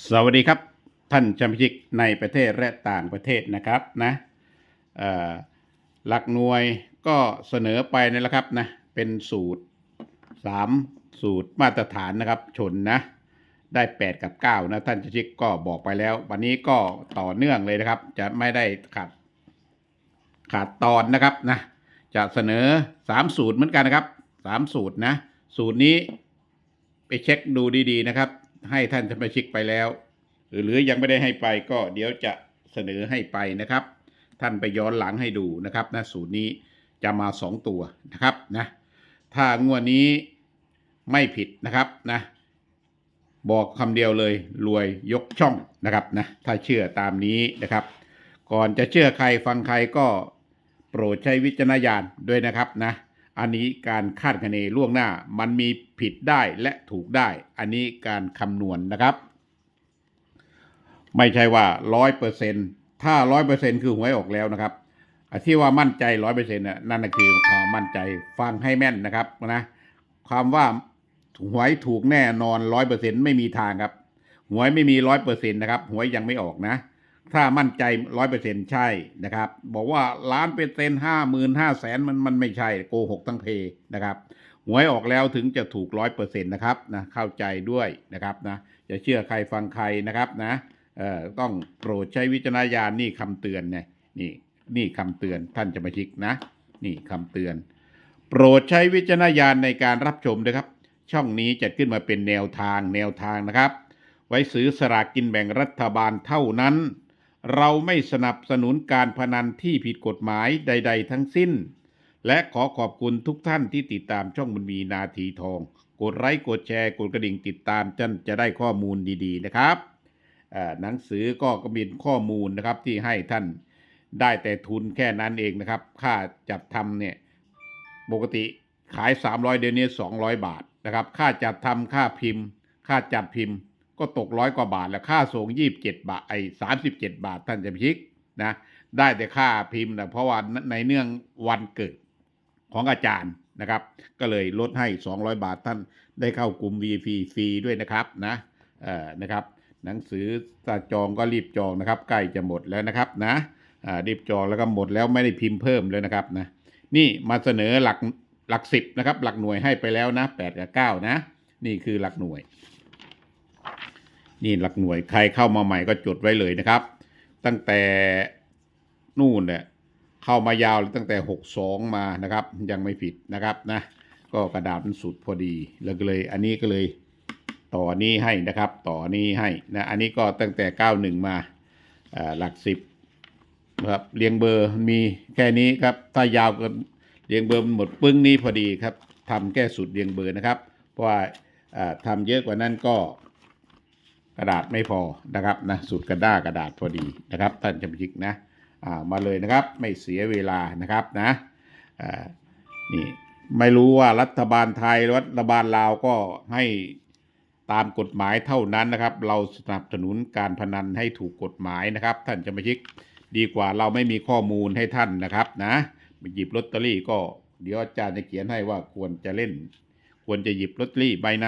สวัสดีครับ ท่านจำพิชิกในประเทศและต่างประเทศนะครับนะหลักหน่วยก็เสนอไปนี่แหละครับนะเป็นสูตร 3 สูตรมาตรฐานนะครับ ชนนะ ได้ 8 กับ 9 นะ ท่านจำพิกก็บอกไปแล้ว วันนี้ก็ต่อเนื่องเลยนะครับ จะไม่ได้ขาดขาดตอนนะครับนะจะเสนอ 3 สูตรเหมือนกันนะครับ 3 สูตรนะ สูตรนี้ไปเช็คดูดีๆนะครับ ให้ท่านสมาชิกไปแล้ว หรือยังไม่ได้ให้ไปก็เดี๋ยวจะเสนอให้ไปนะครับ ท่านไปย้อนหลังให้ดูนะครับนะสูตรนี้จะมาสองตัวนะครับนะถ้างวดนี้ไม่ผิดนะครับนะบอกคำเดียวเลยรวยยกช่องนะครับนะถ้าเชื่อตามนี้นะครับ ก่อนจะเชื่อใครฟังใครก็โปรดใช้วิจารณญาณด้วยนะครับนะ อันนี้การคาดคะเนล่วงหน้ามันมีผิดได้และถูกได้ อันนี้การคำนวณนะครับ ไม่ใช่ว่าร้อยเปอร์เซ็นถ้าร้อยเปอร์เซ็นคือหวยออกแล้วนะครับที่ว่ามั่นใจร้อยเปอร์เซ็นต์นั่นคือความมั่นใจฟังให้แม่นนะครับนะความว่าหวยถูกแน่นอนร้อยเปอร์เซ็นไม่มีทางครับ หวยไม่มีร้อยเปอร์เซ็นต์นะครับ หวยยังไม่ออกนะ ถ้ามั่นใจร้อยเปอร์เซ็นใช่นะครับ บอกว่าล้านเปอร์เซ็นต์ห้าหมื่นห้าแสนมันมันไม่ใช่โกหกทั้งเพนะครับหวยออกแล้วถึงจะถูกร้อยเปอร์เซ็นต์นะครับนะเข้าใจด้วยนะครับนะจะเชื่อใครฟังใครนะครับนะเอ่อต้องโปรดใช้วิจารณญาณนี่คำเตือนนี่ยนี่นี่คำเตือนท่านจะมาชิกนะ นี่คำเตือน โปรดใช้วิจารณญาณในการรับชมนะครับ ช่องนี้จัดขึ้นมาเป็นแนวทางแนวทางนะครับ ไว้ซื้อสลากกินแบ่งรัฐบาลเท่านั้น เราไม่สนับสนุนการพนันที่ผิดกฎหมายใด ๆ ทั้งสิ้น และขอขอบคุณทุกท่านที่ติดตามช่องบุญมีนาทีทอง กดไลค์กดแชร์กดกระดิ่งติดตามจนจะได้ข้อมูลดีๆนะครับหนังสือก็ก็มีข้อมูลนะครับที่ให้ท่านได้แต่ทุนแค่นั้นเองนะครับ ค่าจัดทำเนี่ยปกติขาย 300 เดือนนี้ 200 บาทนะครับ ค่าจัดทำค่าพิมพ์ ค่าจัดพิมพ์ ก็ตกร้อยกว่าบาทแล้วค่าส่งยี่สิบเจ็ดบาทไอ้สามสิบเจ็ดบาทท่านจะพิชิกนะได้แต่ค่าพิมพ์นะเพราะว่าในเนื่องวันเกิดของอาจารย์นะครับ ก็เลยลดให้ 200 บาทท่านได้เข้ากลุ่ม VIP ฟรีด้วยนะครับนะเอ่อนะครับ หนังสือตาจองก็รีบจองนะครับ ใกล้จะหมดแล้วนะครับนะอ่ารีบจองแล้วก็หมดแล้วไม่ได้พิมพ์เพิ่มเลยนะครับนะนี่มาเสนอหลักหลักสิบนะครับ หลักหน่วยให้ไปแล้วนะแปดกับเก้านะ นี่คือหลักหน่วย นี่หลักหน่วยใครเข้ามาใหม่ก็จดไว้เลยนะครับ ตั้งแต่นู่นเนี่ยเข้ามายาวตั้งแต่หกสองมานะครับ ยังไม่ผิดนะครับนะก็กระดาษมันสุดพอดีแล้วก็เลย อันนี้ก็เลยต่อนี้ให้นะครับ ต่อนี้ให้นะอันนี้ก็ตั้งแต่เก้าหนึ่งมาหลักสิบนะครับเรียงเบอร์มีแค่นี้ครับถ้ายาวเกินเรียงเบอร์มันหมดปึ้งนี้พอดีครับทำแค่สุดเรียงเบอร์นะครับ เพราะว่าอ่าทำเยอะกว่านั้นก็ กระดาษไม่พอนะครับนะสุดกระด้ากระดาษพอดีนะครับ ท่านจำพิกนะามาเลยนะครับไม่เสียเวลานะครับนะนี่ไม่รู้ว่ารัฐบาลไทยรัฐบาลลาวก็ให้ตามกฎหมายเท่านั้นนะครับ เราสนับสนุนการพนันให้ถูกกฎหมายนะครับ ท่านจำพิกดีกว่าเราไม่มีข้อมูลให้ท่านนะครับนะหยิบลอตเตอรี่ก็เดี๋ยวอาจารย์จะเขียนให้ว่าควรจะเล่น ควรจะหยิบลอตเตอรี่ใบไหน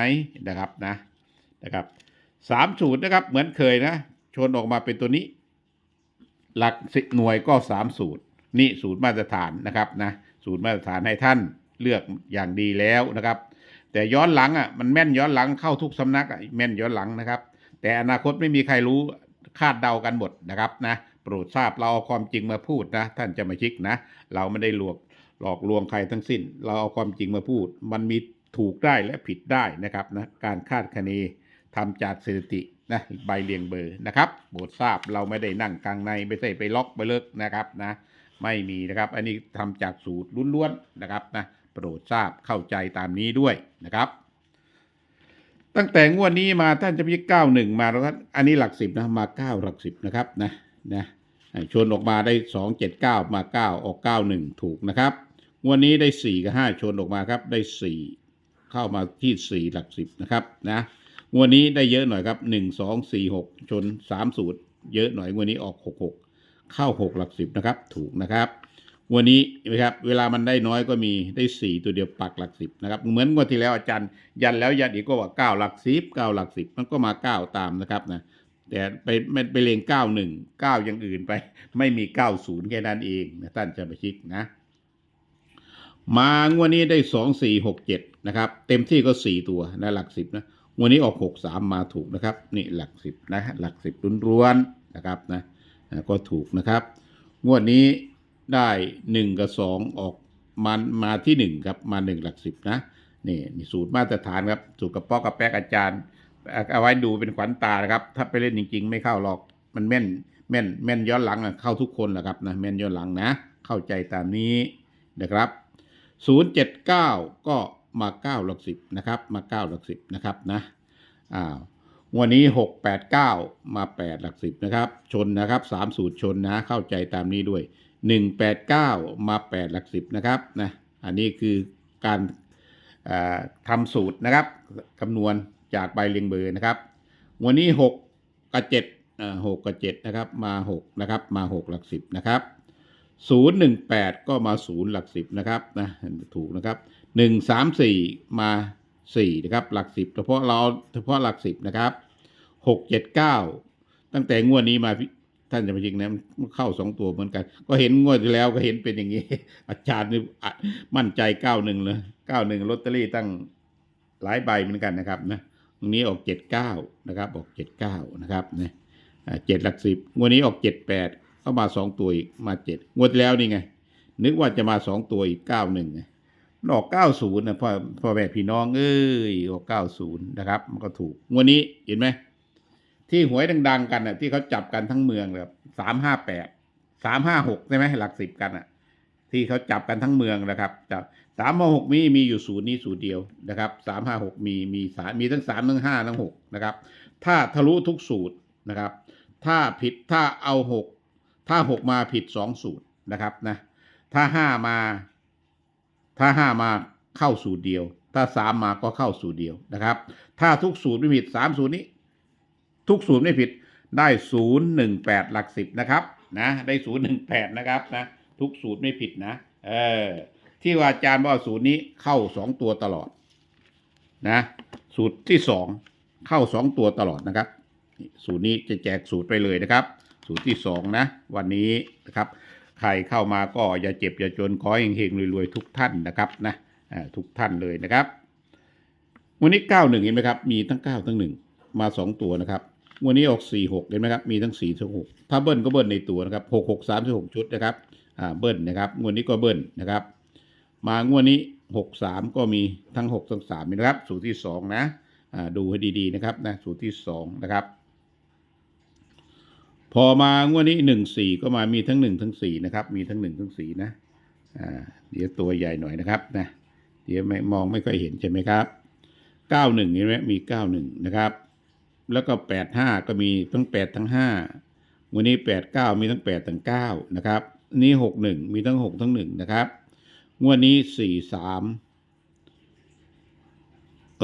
นะครับนะนะครับ สามสูตรนะครับ เหมือนเคยนะ ชนออกมาเป็นตัวนี้ หลักสิบหน่วยก็สามสูตร นี่สูตรมาตรฐานนะครับนะ สูตรมาตรฐานให้ท่านเลือกอย่างดีแล้วนะครับ แต่ย้อนหลังอะมันแม่นย้อนหลังเข้าทุกสำนักอะแม่นย้อนหลังนะครับ แต่อนาคตไม่มีใครรู้คาดเดากันหมดนะครับนะโปรดทราบเราเอาความจริงมาพูดนะ ท่านจะมาชิกนะ เราไม่ได้หลอกหลอกลวงใครทั้งสิ้น เราเอาความจริงมาพูด มันมีถูกได้และผิดได้นะครับนะการคาดคะเน ทำจากสถิตินะใบเรียงเบอร์นะครับโปรดทราบเราไม่ได้นั่งกลางในไม่ใช่ไปล็อกไปเลิกนะครับนะไม่มีนะครับ อันนี้ทำจากสูตรล้วนๆนะครับนะโปรดทราบเข้าใจตามนี้ด้วยนะครับ ตั้งแต่งวดนี้มาท่านจะมีเก้าหนึ่งมาแล้วอันนี้หลักสิบนะมาเก้าหลักสิบนะครับนะนะชนออกมาได้สองเจ็ดเก้ามาเก้าออกเก้าหนึ่งถูกนะครับงวดนี้ได้สี่กับห้าชนออกมาครับได้สี่เข้ามาที่สี่หลักสิบนะครับนะ งวดนี้ได้เยอะหน่อยครับหนึ่งสองสี่หกชนสามสูตร เยอะหน่อยงวดนี้ออกหกหกเข้าหกหลักสิบนะครับ ถูกนะครับวันนี้นะครับเวลามันได้น้อยก็มีได้สี่ตัวเดียวปักหลักสิบนะครับเหมือนงวดที่แล้วอาจารย์ ยันแล้วยันอีกก็ว่าเก้าหลักสิบเก้าหลักสิบมันก็มาเก้าตามนะครับนะแต่ไปไม่ไปเลงเก้าหนึ่งเก้าอย่างอื่นไป ไม่มีเก้าศูนย์แค่นั้นเองนะท่านจะไปชิกนะ มางวดนี้ได้สองสี่หกเจ็ดนะครับ เต็มที่ก็สี่ตัวนะหลักสิบนะ วันนี้ออกหกสามมาถูกนะครับ นี่หลักสิบนะหลักสิบล้วนๆนะครับนะก็ถูกนะครับ งวดนี้ได้หนึ่งกับสองออกมามาที่หนึ่งครับมาหนึ่งหลักสิบนะนี่นี่สูตรมาตรฐานครับสูตรกระป๋อกระแป๊กอาจารย์เอาไว้ดูเป็นขวัญตานะครับ ถ้าไปเล่นจริง ๆ ไม่เข้าหรอกมันแม่นแม่นแม่นย้อนหลังอะเข้าทุกคนแหละครับนะแม่นย้อนหลังนะ เข้าใจตามนี้นะครับ 079 ก็ มา9หลักสิบนะครับ มา9หลักสิบนะครับนะอ้าววันนี้689มา8หลักสิบนะครับ ชนนะครับ3สูตรชนนะเข้าใจตามนี้ด้วย189มา8หลักสิบนะครับนะอันนี้คือการทำสูตรนะครับคำนวณจากใบเรียงเบอร์นะครับ วันนี้6กับ7อ่า6กับ7นะครับมา6นะครับมา6หลักสิบนะครับศูนย์หนึ่งแปดก็มาศูนย์หลักสิบนะครับนะถูกนะครับ หนึ่งสามสี่มาสี่นะครับหลักสิบเฉพาะเราเฉพาะหลักสิบนะครับหกเจ็ดเก้าตั้งแต่งวดนี้มาท่านจะไปจริงนะมันเข้าสองตัวเหมือนกัน ก็เห็นงวดที่แล้วก็เห็นเป็นอย่างนี้ อาจารย์นี่มั่นใจเก้าหนึ่งเลยเก้าหนึ่งลอตเตอรี่ตั้งหลายใบเหมือนกันนะครับนะตรงนี้ออกเจ็ดเก้านะครับ ออกเจ็ดเก้านะครับนะเจ็ดหลักสิบงวดนี้ออกเจ็ดแปดเข้ามาสองตัวอีกมาเจ็ดงวดแล้วนี่ไง นึกว่าจะมาสองตัวอีกเก้าหนึ่งไง มันออกเก้าศูนย์นะพ่อพ่อแม่พี่น้องเอ้ยออกเก้าศูนย์นะครับ มันก็ถูกงวดนี้เห็นไหมที่หวยดัง ๆ กันน่ะ ที่เขาจับกันทั้งเมืองเลยสามห้าแปดสามห้าหกใช่ไหมหลักสิบกันอะ ที่เขาจับกันทั้งเมืองนะครับจับสามห้าหกมีมีอยู่ศูนย์นี้ศูนย์เดียวนะครับสามห้าหกมีมีสามมีทั้งสามทั้งห้าทั้งหกนะครับ ถ้าทะลุทุกสูตรนะครับ ถ้าผิดถ้าเอาหกถ้าหกมาผิดสองสูตรนะครับนะถ้าห้ามา ถ้าห้ามาเข้าสูตรเดียว ถ้าสามมาก็เข้าสูตรเดียวนะครับ ถ้าทุกสูตรไม่ผิดสามสูตรนี้ ทุกสูตรไม่ผิดได้ศูนย์หนึ่งแปดหลักสิบนะครับนะได้ศูนย์หนึ่งแปดนะครับนะทุกสูตรไม่ผิดนะ เออ ที่ว่าอาจารย์ว่าสูตรนี้เข้าสองตัวตลอดนะสูตรที่สองเข้าสองตัวตลอดนะครับ สูตรนี้จะแจกสูตรไปเลยนะครับ สูตรที่สองนะ วันนี้นะครับ ใครเข้ามาก็อย่าเจ็บอย่าจนขอเฮงๆรวยๆทุกท่านนะครับนะทุกท่านเลยนะครับ วันนี้เก้าหนึ่งเห็นไหมครับ มีทั้งเก้าทั้งหนึ่งมาสองตัวนะครับ วันนี้ออกสี่หกเห็นไหมครับ มีทั้งสี่ทั้งหกถ้าเบิ้ลก็เบิ้ลในตัวนะครับหกหกสามสิบหกชุดนะครับอ่าเบิ้ลนะครับ งวดนี้ก็เบิ้ลนะครับ มางวดนี้หกสามก็มีทั้งหกทั้งสามนะครับ สูตรที่สองนะอ่าดูให้ดีๆนะครับนะ สูตรที่สองนะครับ พอมางวดนี้หนึ่งสี่ก็มามีทั้งหนึ่งทั้งสี่นะครับ มีทั้งหนึ่งทั้งสี่นะอ่าเดี๋ยวตัวใหญ่หน่อยนะครับนะเดี๋ยวไม่มองไม่ค่อยเห็นใช่ไหมครับเก้าหนึ่งเห็นไหมมีเก้าหนึ่งนะครับ แล้วก็แปดห้าก็มีทั้งแปดทั้งห้าวันนี้แปดเก้ามีทั้งแปดทั้งเก้านะครับนนี้หกหนึ่งมีทั้งหกทั้งหนึ่งนะครับ งวดนี้สี่สาม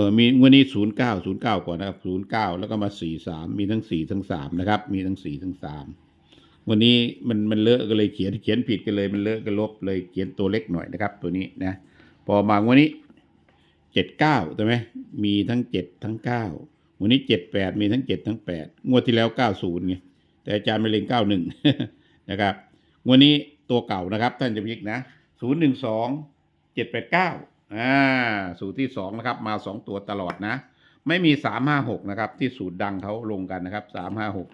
ออมีวดนี้ศูนย์เก้าศูนย์เก้าก่อนนะครับศูนย์เก้าแล้วก็มาสี่สามมีทั้งสี่ทั้งสามนะครับ มีทั้งสี่ทั้งสามวันนี้มันมันเลอะก็เลยเขียนเขียนผิดกันเลยมันเลอะก็ลบเลยเขียนตัวเล็กหน่อยนะครับ ตัวนี้นะ พอมาวันนี้เจ็ดเก้าใช่ไหมมีทั้งเจ็ดทั้งเก้าวันนี้เจ็ดแปดมีทั้งเจ็ดทั้งแปดงวดที่แล้วเก้าศูนย์ไงแต่อาจารย์ไม่เล็งเก้าหนึ่งนะครับวันนี้ตัวเก่านะครับ ท่านจะพิกนะศูนย์หนึ่งสองเจ็ดแปดเก้า อ่าสูตรที่สองนะครับ มาสองตัวตลอดนะ ไม่มีสามห้าหกนะครับ ที่สูตรดังเขาลงกันนะครับสามห้าหก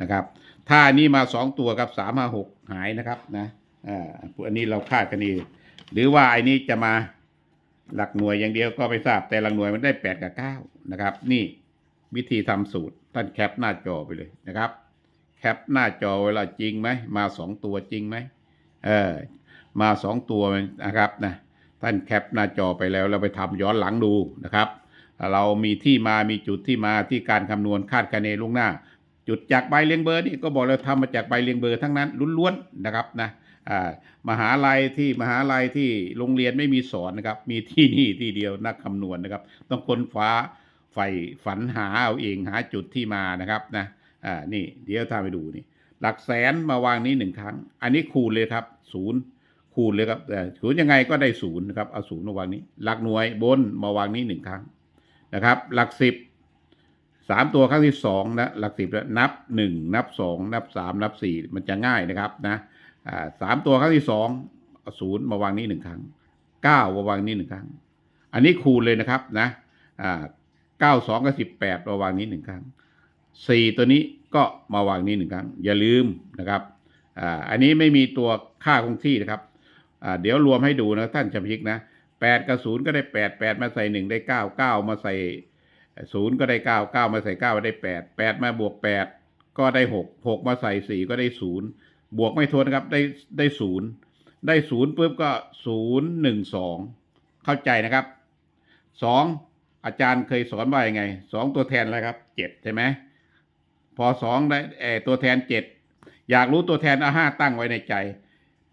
นะครับ ถ้านี้มาสองตัวครับสามห้าหกหายนะครับนะอ่าอันนี้เราคาดกันเองหรือว่าไอ้นี้จะมาหลักหน่วยอย่างเดียวก็ไม่ทราบแต่หลักหน่วยมันได้แปดกับเก้านะครับ นี่วิธีทำสูตรท่านแคปหน้าจอไปเลยนะครับ แคปหน้าจอเวลาจริงไหมมาสองตัวจริงไหมเออมาสองตัวนะครับนะ ท่านแคปหน้าจอไปแล้วเราไปทำย้อนหลังดูนะครับ เรามีที่มามีจุดที่มาที่การคำนวณคาดคะเนล่วงหน้า จุดจากใบเลียงเบอร์นี่ก็บอกเราทำมาจากใบเลียงเบอร์ทั้งนั้นล้วนๆนะครับนะมหาลัยที่มหาลัยที่โรงเรียนไม่มีสอนนะครับ มีที่นี่ที่เดียวนักคำนวณนะครับ ต้องค้นฟ้าใฝ่ฝันหาเอาเองหาจุดที่มานะครับนะอ่านี่เดี๋ยวทำไปดูนี่ หลักแสนมาวางนี้หนึ่งครั้ง อันนี้คูณเลยครับศูนย์ คูณเลยครับแต่ศูนย์ยังไงก็ได้ศูนย์นะครับเอาศูนย์มาวางนี้ หลักหน่วยบนมาวางนี้หนึ่งครั้งนะครับ หลักสิบสามตัวครั้งที่สองนะหลักสิบแล้วนับหนึ่งนับสองนับสามนับสี่มันจะง่ายนะครับนะสามตัวครั้งที่สองศูนย์มาวางนี้หนึ่งครั้งเก้ามาวางนี้หนึ่งครั้ง อันนี้คูณเลยนะครับนะเก้าสองกับสิบแปดมาวางนี้หนึ่งครั้งสี่ตัวนี้ก็มาวางนี้หนึ่งครั้ง อย่าลืมนะครับอ่าอันนี้ไม่มีตัวค่าคงที่นะครับ เดี๋ยวรวมให้ดูนะท่านจำพิกนะแปดกับศูนย์ก็ได้แปดแปดมาใส่หนึ่งได้เก้าเก้ามาใส่ศูนย์ก็ได้เก้าเก้ามาใส่เก้าได้แปดแปดมาบวกแปดก็ได้หกหกมาใส่สี่ก็ได้ศูนย์บวกไม่ทวนนะครับได้ได้ศูนย์ได้ศูนย์ปุ๊บก็ศูนย์หนึ่งสองเข้าใจนะครับสองอาจารย์เคยสอนว่ายังไงสองตัวแทนอะไรครับเจ็ดใช่ไหมพอสองได้เออตัวแทนเจ็ดอยากรู้ตัวแทนเอาห้าตั้งไว้ในใจ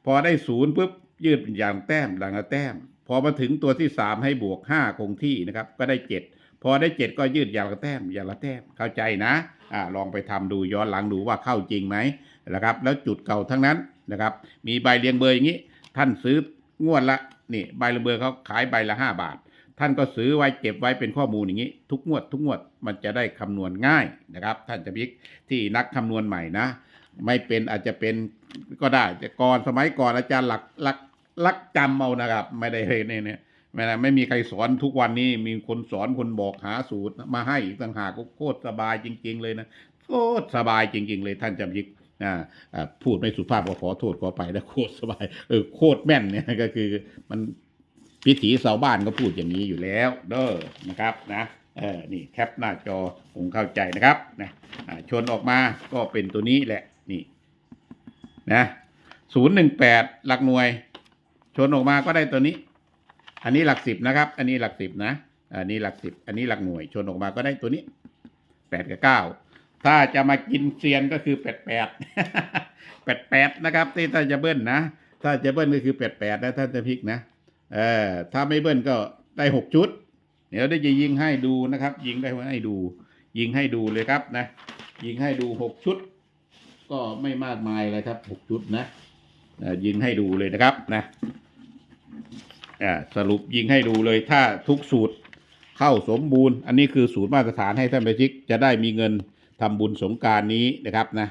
พอได้ศูนย์ปุ๊บ ยืดอย่างแต้มหลังละแต้ม พอมาถึงตัวที่สามให้บวกห้าคงที่นะครับ ก็ได้เจ็ดพอได้เจ็ดก็ยืดอย่างละแต้มอย่างละแต้มเข้าใจนะอ่าลองไปทำดูย้อนหลังดูว่าเข้าจริงไหมนะครับ แล้วจุดเก่าทั้งนั้นนะครับ มีใบเรียงเบอร์อย่างนี้ ท่านซื้องวดละนี่ใบเรียงเบอร์เขาขายใบละห้าบาท ท่านก็ซื้อไว้เก็บไว้เป็นข้อมูลอย่างนี้ ทุกงวด ทุกงวดมันจะได้คำนวณง่ายนะครับ ท่านจะพิกที่นักคำนวณใหม่นะ ไม่เป็นอาจจะเป็นก็ได้แต่ก่อนสมัยก่อนอาจารย์หลักหลัก ลักจำเอานะครับ ไม่ได้เนี่ยเนี่ยไม่ได้ไม่มีใครสอนทุกวันนี้มีคนสอนคนบอกหาสูตรมาให้อีกต่างหากโคตรสบายจริง ๆ เลยนะโคตรสบายจริง ๆ เลยท่านจำยิกอ่าพูดไม่สุภาพก็ขอโทษขอไปนะโคตรสบายเออโคตรแม่นเนี่ยก็คือมันพิถีชาวบ้านก็พูดอย่างนี้อยู่แล้ว เด้อนะครับนะเออนี่แคปหน้าจอคงเข้าใจนะครับนะชนออกมาก็เป็นตัวนี้แหละนี่นะศูนย์หนึ่งแปดหลักหน่วย ชนออกมาก็ได้ตัวนี้ อันนี้หลักสิบนะครับ อันนี้หลักสิบนะ อันนี้หลักสิบ อันนี้หลักหน่วย ชนออกมาก็ได้ตัวนี้แปดกับเก้าถ้าจะมากินเซียนก็คือแปดแปดแปดแปดนะครับที่ถ้าจะเบิ้ลนะ ถ้าจะเบิ้ลก็คือแปดแปดนะถ้าจะพิกนะ เออถ้าไม่เบิ้ลก็ได้หกชุด เดี๋ยวได้จะยิงให้ดูนะครับ ยิงได้ให้ดู ยิงให้ดูเลยครับนะ ยิงให้ดูหกชุด ก็ไม่มากมายเลยครับหกชุดนะยิงให้ดูเลยนะครับนะ อ่าสรุปยิงให้ดูเลยถ้าทุกสูตรเข้าสมบูรณ์ อันนี้คือสูตรมาตรฐานให้ท่านไปชิกจะได้มีเงินทำบุญสงการนี้นะครับนะ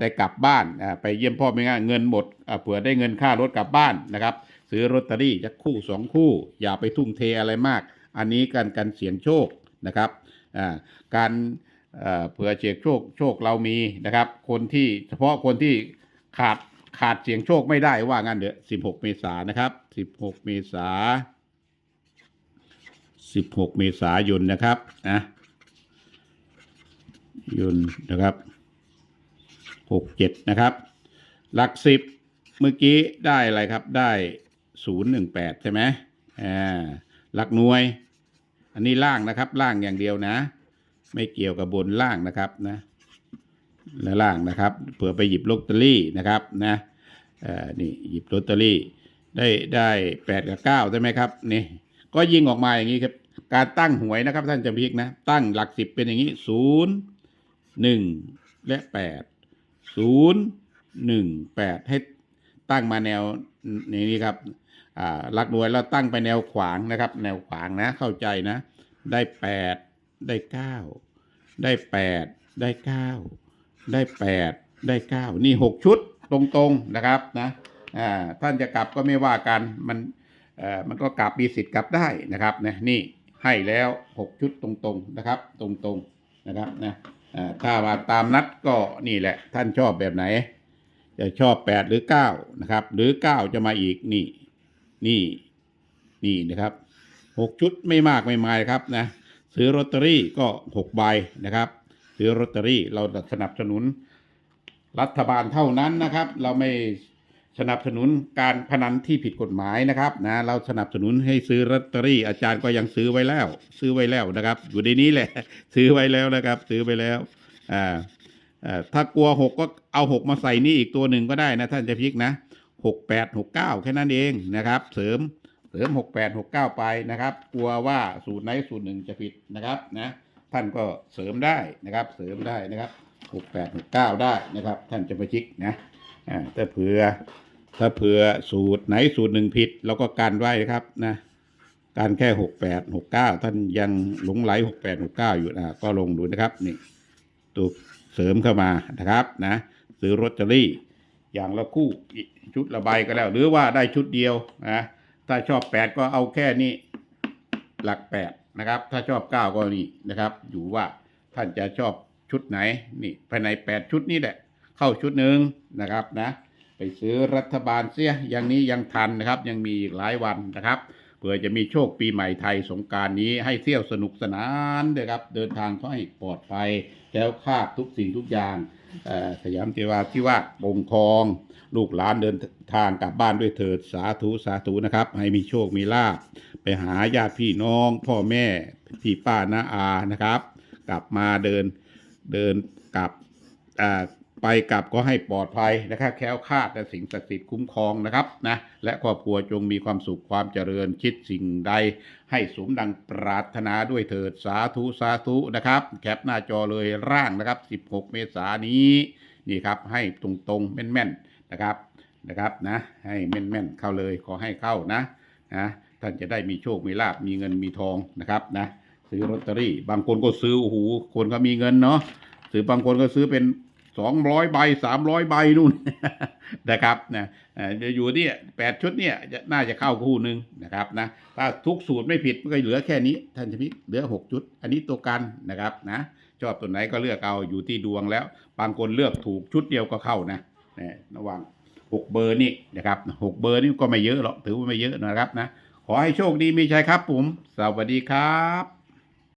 ได้กลับบ้านไปเยี่ยมพ่อแม่ง่ายเงินหมดเผื่อได้เงินค่ารถกลับบ้านนะครับ ซื้อลอตเตอรี่จะคู่สองคู่ อย่าไปทุ่มเทอะไรมาก อันนี้การการเสี่ยงโชคนะครับการเผื่อเฉียงโชคโชคเรามีนะครับ คนที่เฉพาะคนที่ขาด ขาดเสียงโชคไม่ได้ว่างั้นเถอะ16เมษานะครับ16เมษา16เมษายนนะครับนะยนนะครับ67นะครับ หลักสิบเมื่อกี้ได้อะไรครับได้018ใช่ไหมอ่าหลักหน่วย อันนี้ล่างนะครับ ล่างอย่างเดียวนะ ไม่เกี่ยวกับบนล่างนะครับนะ และล่างนะครับเผื่อไปหยิบลอตเตอรี่นะครับนะเอ่อนี่หยิบลอตเตอรี่ ได้ได้แปดกับเก้าใช่ไหมครับนี่ก็ยิงออกมาอย่างนี้ครับการตั้งหวยนะครับท่านจำพิกนะ ตั้งหลักสิบเป็นอย่างนี้ศูนย์หนึ่งและแปดศูนย์หนึ่งแปดให้ตั้งมาแนวนี้ครับอ่าหลักหน่วยเราตั้งไปแนวขวางนะครับ แนวขวางนะเข้าใจนะ ได้แปดได้เก้าได้แปดได้เก้า ได้แปดได้เก้านี่หกชุดตรงๆนะครับนะอ่าท่านจะกลับก็ไม่ว่ากันมันเอ่อมันก็กลับมีสิทธิ์กลับได้นะครับนะนี่ให้แล้วหกชุดตรงๆนะครับ ตรงๆนะครับนะอ่าถ้าว่าตามนัดก็นี่แหละ ท่านชอบแบบไหน จะชอบแปดหรือเก้านะครับ หรือเก้าจะมาอีกนี่ นี่นี่นะครับหกชุดไม่มากไม่มายครับนะซื้อลอตเตอรี่ก็หกใบนะครับ ซื้อลอตเตอรี่ เราสนับสนุนรัฐบาลเท่านั้นนะครับ เราไม่สนับสนุนการพนันที่ผิดกฎหมายนะครับนะเราสนับสนุนให้ซื้อลอตเตอรี่ อาจารย์ก็ยังซื้อไว้แล้ว ซื้อไว้แล้วนะครับ อยู่ในนี้แหละ ซื้อไว้แล้วนะครับ ซื้อไปแล้วอ่าอ่าถ้ากลัวหกก็เอาหกมาใส่นี่อีกตัวหนึ่งก็ได้นะท่านจะพิกนะหกแปดหกเก้าแค่นั้นเองนะครับ เสริมเสริมหกแปดหกเก้าไปนะครับ กลัวว่าสูตรไหนสูตรหนึ่งจะผิดนะครับนะ ท่านก็เสริมได้นะครับ เสริมได้นะครับหกแปดหกเก้าได้นะครับ ท่านจะไปชิกนะอ่าถ้าเผื่อถ้าเผื่อสูตรไหนสูตรหนึ่งผิดเราก็การไว้นะครับนะการแค่หกแปดหกเก้าท่านยังหลงไหลหกแปดหกเก้าอยู่นะก็ลงดูนะครับนี่ตัวเสริมเข้ามานะครับนะซื้อรถตอรี่ อย่างละคู่ชุดละใบก็แล้ว หรือว่าได้ชุดเดียวนะถ้าชอบแปดก็เอาแค่นี้หลักแปด นะครับ ถ้าชอบเก้าก็นี่นะครับ อยู่ว่าท่านจะชอบชุดไหนนี่ภายในแปดชุดนี้แหละ เข้าชุดหนึ่งนะครับนะไปซื้อรัฐบาลเสียอย่างนี้ยังทันนะครับ ยังมีอีกหลายวันนะครับเผื่อจะมีโชคปีใหม่ไทยสงการนี้ให้เที่ยวสนุกสนานนะครับ เดินทางก็ให้ปลอดภัยแล้วคาดทุกสิ่งทุกอย่าง สยามเทวาที่ว่าปงทอง ลูกหลานเดินทางกลับบ้านด้วยเถิดสาธุสาธุนะครับ ให้มีโชคมีลาบไปหาญาติพี่น้อง พ่อแม่พี่ป้าน้าอานะครับ กลับมาเดินเดินกลับอ่า ไปกลับก็ให้ปลอดภัยนะครับแค้วคาดและสิ่งศักดิ์สิทธิ์คุ้มครองนะครับนะและครอบครัวจงมีความสุขความเจริญคิดสิ่งใด ให้สมดังปรารถนาด้วยเถิดสาธุสาธุนะครับแคปหน้าจอเลยร่างนะครับ 16 เมษายนนี้นี่ครับให้ตรงๆแม่นๆนะครับนะครับนะให้แม่นๆเข้าเลยขอให้เข้านะนะท่านจะได้มีโชค มีลาบมีเงินมีทองนะครับนะซื้อลอตเตอรี่ บางคนก็ซื้อโอ้โหคนก็มีเงินเนาะซื้อบางคนก็ซื้อเป็น สองร้อยใบสามร้อยใบนู่นนะครับนะจะอยู่เนี่ยแปดชุดเนี่ยจะน่าจะเข้าคู่หนึ่งนะครับนะถ้าทุกสูตรไม่ผิดมันก็เหลือแค่นี้ ท่านชมิเหลือหกชุด อันนี้ตัวกันนะครับนะชอบตัวไหนก็เลือกเอาอยู่ที่ดวงแล้ว บางคนเลือกถูกชุดเดียวก็เข้านะนี่ยระวังหกเบอร์นี่นะครับหกเบอร์นี่ก็ไม่เยอะหรอกถือว่าไม่เยอะนะครับนะขอให้โชคดีมีชัยครับผม สวัสดีครับ